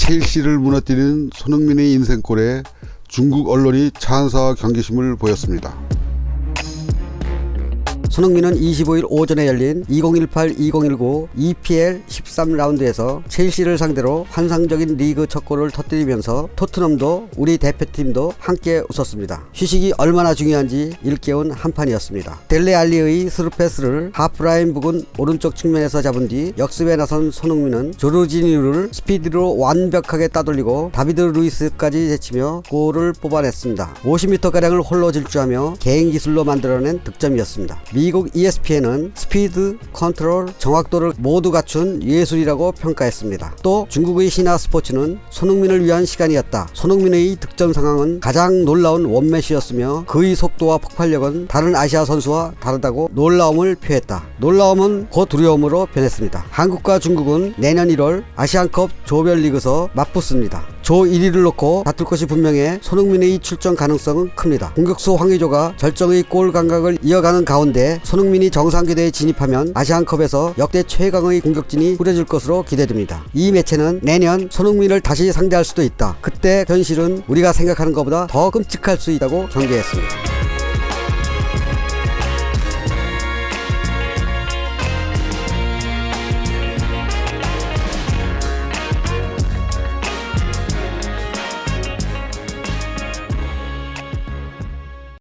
첼시를 무너뜨리는 손흥민의 인생골에 중국 언론이 찬사와 경계심을 보였습니다. 손흥민은 25일 오전에 열린 2018-2019 EPL 13라운드에서 첼시를 상대로 환상적인 리그 첫 골을 터뜨리면서 토트넘도 우리 대표팀도 함께 웃었습니다. 휴식이 얼마나 중요한지 일깨운 한판이었습니다. 델레 알리의 스루패스를 하프라인 부근 오른쪽 측면에서 잡은 뒤 역습에 나선 손흥민은 조르지니를 스피드로 완벽하게 따돌리고 다비드 루이스까지 제치며 골을 뽑아냈습니다. 50m가량을 홀로 질주하며 개인 기술로 만들어낸 득점이었습니다. 미국 ESPN은 스피드, 컨트롤, 정확도를 모두 갖춘 예술이라고 평가했습니다. 또 중국의 신화 스포츠는 손흥민을 위한 시간이었다. 손흥민의 득점 상황은 가장 놀라운 원매시였으며 그의 속도와 폭발력은 다른 아시아 선수와 다르다고 놀라움을 표했다. 놀라움은 곧 두려움으로 변했습니다. 한국과 중국은 내년 1월 아시안컵 조별리그에서 맞붙습니다. 조 1위를 놓고 다툴 것이 분명해 손흥민의 출전 가능성은 큽니다. 공격수 황의조가 절정의 골 감각을 이어가는 가운데 손흥민이 정상기대에 진입하면 아시안컵에서 역대 최강의 공격진이 꾸려질 것으로 기대됩니다. 이 매체는 내년 손흥민을 다시 상대할 수도 있다. 그때 현실은 우리가 생각하는 것보다 더 끔찍할 수 있다고 경계했습니다.